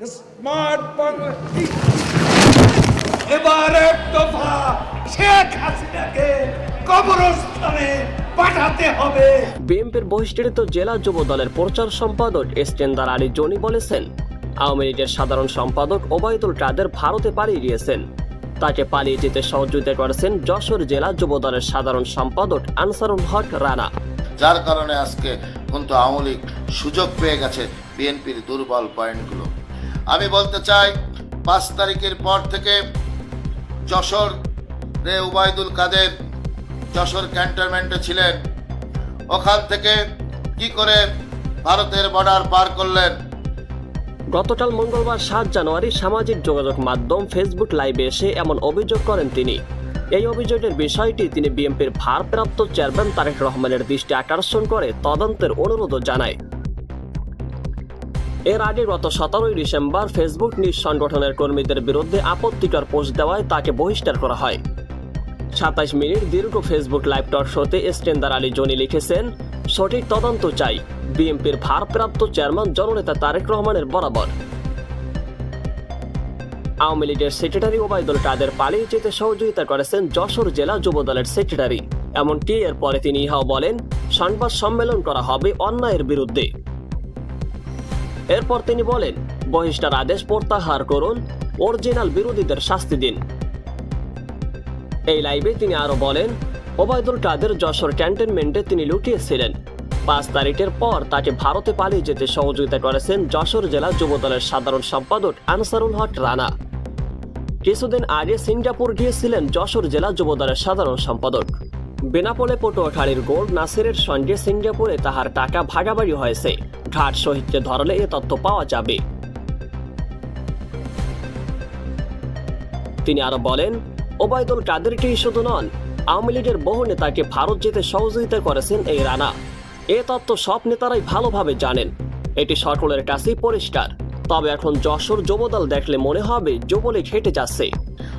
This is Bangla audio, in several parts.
স্মার্ট বাংলাদেশ এবার এক দফা শেখ হাসিনাকে কবরস্থানে পাঠাতে হবে। বিএনপির বহিষ্কৃত জেলা যুব দলের প্রচার সম্পাদক এস্টেন্দার আলী জনি বলেছেন আওয়ামী লীগের সাধারণ সম্পাদক ওবায়দুল কাদের ভারতে পালিয়ে গিয়েছেন। তাকে পালিয়ে যেতে সহযোগিতা করেছেন যশোর জেলা যুব দলের সাধারণ সম্পাদক আনসারুল হক রানা। যার কারণে আজকে কিন্তু আওয়ামী লীগ সুযোগ পেয়ে গেছে বিএনপির দুর্বল পয়েন্টগুলো। আমি বলতে চাই, পাঁচ তারিখের পর থেকে যশোর রে উবায়দুল কাদের যশোর ক্যান্টনমেন্টে ছিলেন। ওখান থেকে কি করে ভারতের বর্ডার পার করলেন? গতকাল মঙ্গলবার সাত জানুয়ারি সামাজিক যোগাযোগ মাধ্যম ফেসবুক লাইভে এসে এমন অভিযোগ করেন তিনি। এই অভিযোগের বিষয়টি তিনি বিএনপির ভারপ্রাপ্ত চেয়ারম্যান তারেক রহমানের দৃষ্টি আকর্ষণ করে তদন্তের অনুরোধও জানায়। এর আগে গত সতেরোই ডিসেম্বর ফেসবুক নিউজ সংগঠনের কর্মীদের বিরুদ্ধে আপত্তিকর পোস্ট দেওয়ায় তাকে বহিষ্কার করা হয়। সাতাশ মিনিট দীর্ঘ ফেসবুক লাইভ টক শোতে স্টেন্দার আলী জনি লিখেছেন, সঠিক তদন্ত চাই। বিএনপির ভারপ্রাপ্ত চেয়ারম্যান জননেতা তারেক রহমানের বরাবর। আওয়ামী লীগের সেক্রেটারি ওবায়দুল কাদের পালিয়ে যেতে সহযোগিতা করেছেন যশোর জেলা যুবদলের সেক্রেটারি। এমনকি এরপরে তিনি ইহাও বলেন, সংবাদ সম্মেলন করা হবে অন্যায়ের বিরুদ্ধে। এরপর তিনি বলেন বহিষ্কার আদেশ প্রত্যাহার করুন, অরিজিনাল বিরোধীদের শাস্তি দিন। এই লাইভে তিনি আরও বলেন, ওবায়দুল কাদের যশোর ক্যান্টনমেন্টে তিনি লুকিয়েছিলেন পাঁচ তারিখের পর তাকে ভারতে পালিয়ে যেতে সহযোগিতা করেছেন যশোর জেলা যুবদলের সাধারণ সম্পাদক আনসারুল হক রানা। কিছুদিন আগে সিঙ্গাপুর গিয়েছিলেন যশোর জেলা যুবদলের সাধারণ সম্পাদক। বেনাপোলে পটুয়াখালীর গোল্ড নাসিরের সঙ্গে সিঙ্গাপুরে তাহার টাকা ভাগাভাগি হয়েছে। ঘাট শহীদকে ধরলে এ তথ্য পাওয়া যাবে। তিনি আরও বলেন, ওবায়দুল কাদেরকেই শুধু নন, আওয়ামী লীগের বহু নেতাকে ভারত যেতে সহযোগিতা করেছেন এই রানা। এ তত্ত্ব সব নেতারাই ভালোভাবে জানেন। এটি সকলের কাছেই পরিষ্কার। তবে এখন যশোর যুবদল দেখলে মনে হবে যুবলীগ হেঁটে যাচ্ছে।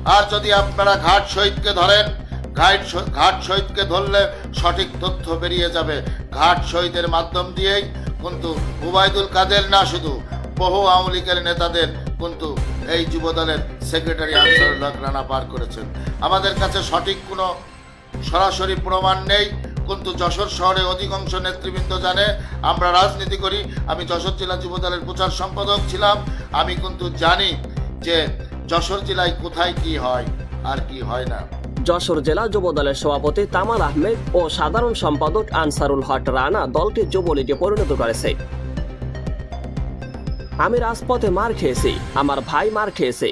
আর যদি আপনারা ঘাট শহীদকে ধরেন, ঘাট ঘাট শহীদকে ধরলে সঠিক তথ্য বেরিয়ে যাবে। ঘাট শহীদের মাধ্যম দিয়েই কিন্তু উবায়দুল কাদের না শুধু, বহু আওয়ামী লীগের নেতাদের কিন্তু এই যুবদলের সেক্রেটারি আনসারুল হক রানা পার করেছেন। আমাদের কাছে সঠিক কোনো সরাসরি প্রমাণ নেই, কিন্তু যশোর শহরে অধিকাংশ নেতৃবৃন্দ জানে, আমরা রাজনীতি করি, আমি যশোর জেলা যুবদলের প্রচার সম্পাদক ছিলাম, আমি কিন্তু জানি যে যশোর জেলায় কোথায় কি হয় আর কি হয় না। যশোর জেলা যুবদলের সভাপতি তামাল আহমেদ ও সাধারণ সম্পাদক আনসারুল হক রানা দলকে যুবলীগে পরিণত করেছে। আমি রাজপথে মার খেয়েছি, আমার ভাই মার খেয়েছে।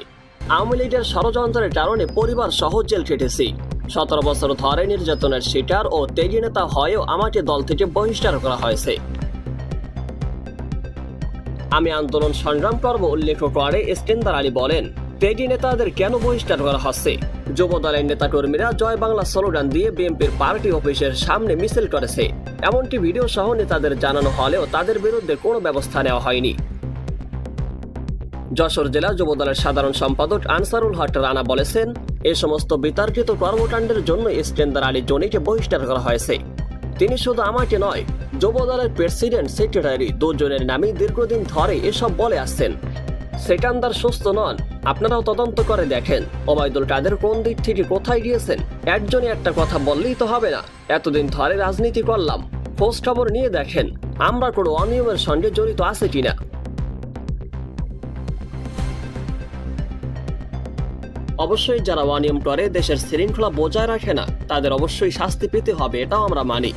আওয়ামী লীগের ষড়যন্ত্রের কারণে পরিবার সহ জেল খেটেছি। সতেরো বছর ধরে নির্যাতনের শিকার ও তেজি নেতা হয়েও আমাকে দল থেকে বহিষ্কার করা হয়েছে। আমি আন্দোলন সংগ্রাম করব, উল্লেখ করে ইস্তেন্দার আলী বলেন। তেজি নেতাদের কেন বহিষ্কার করা হচ্ছে? যুব দলের নেতাকর্মীরা জয় বাংলা স্লোগান দিয়ে বিএনপির পার্টি অফিসের সামনে মিছিল করেছে। এমনকি ভিডিও সহ নেতাদের জানানো হলেও তাদের বিরুদ্ধে কোনো ব্যবস্থা নেওয়া হয়নি। যশোর জেলা যুবদলের সাধারণ সম্পাদক আনসারুল হক রানা বলেছেন, এ সমস্ত বিতর্কিত কর্মকাণ্ডের জন্য ইস্টেন্দার আলী জনিকে বহিষ্কার করা হয়েছে। তিনি শুধু আমাকে নয় যুবদলের প্রেসিডেন্ট, সেক্রেটারি দুজনের নামেই দীর্ঘদিন ধরে এসব বলে আসছেন। সেকান্দার সুস্থ নন। আপনারাও তদন্ত করে দেখেন। ওবায়দুল কাদের কোন দিক থেকে কোথায় গিয়েছেন? একজনই একটা কথা বললেই তো হবে না। এতদিন ধরে রাজনীতি করলাম। খোঁজ খবর নিয়ে দেখেন, আমরা কোনো অনিয়মের সঙ্গে জড়িত আছে কিনা। অবশ্যই যারা অনিয়ম করে দেশের শৃঙ্খলা বজায় রাখে না, তাদের অবশ্যই শাস্তি পেতে হবে, এটাও আমরা মানি।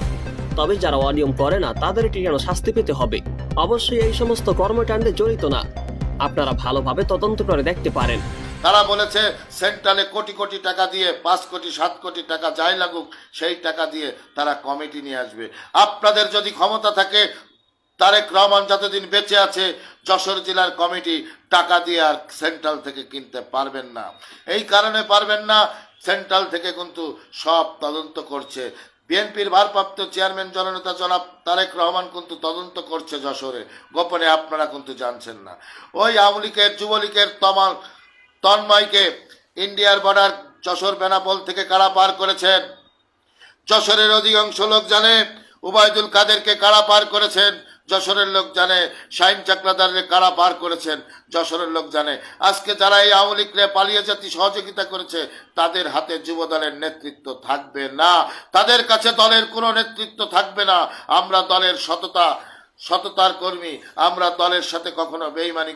তবে যারা অনিয়ম করে না, তাদেরকে কেন শাস্তি পেতে হবে? অবশ্যই এই সমস্ত কর্মকাণ্ডে জড়িত না। আপনারা ভালোভাবে তদন্ত করে দেখতে পারেন। তারা বলেছে, সেন্ট্রালে কোটি কোটি টাকা দিয়ে, পাঁচ কোটি, সাত কোটি টাকা যাই লাগুক, সেই টাকা দিয়ে তারা কমিটি নিয়ে আসবে। আপনাদের যদি ক্ষমতা থাকে, তারেক রহমান যতদিন বেঁচে আছে, যশোর জেলার কমিটি টাকা দিয়ে আর সেন্ট্রাল থেকে কিনতে পারবেন না। এই কারণে পারবেন না, সেন্ট্রাল থেকে কিন্তু সব তদন্ত করছে বিএনপির ভারপ্রাপ্ত চেয়ারম্যান জননেতা জনাব তারেক রহমান কিন্তু তদন্ত করছে যশোরে। গোপনে আপনারা কিন্তু জানছেন না। ওই আওয়ামী লীগের, যুবলীগের তমাল তন্ময়কে ইন্ডিয়ার বর্ডার যশোর বেনাপোল থেকে কারা পার করেছেন? যশোরের অধিকাংশ লোক জানে উবায়দুল কাদেরকে কারা পার করেছেন? যশোরের লোক জানে শাইন চাকলাদারে কারা বার করেছেন, যশোরের লোক জানে। আজকে যারা এই আওয়ামী লীগরে পালিয়ে জাতি সহযোগিতা করেছে, তাদের হাতে যুবদলের নেতৃত্ব থাকবে না। তাদের কাছে দলের কোনো নেতৃত্ব থাকবে না। আমরা দলের সততা, সততার কর্মী, আমরা দলের সাথে কখনো বেইমানি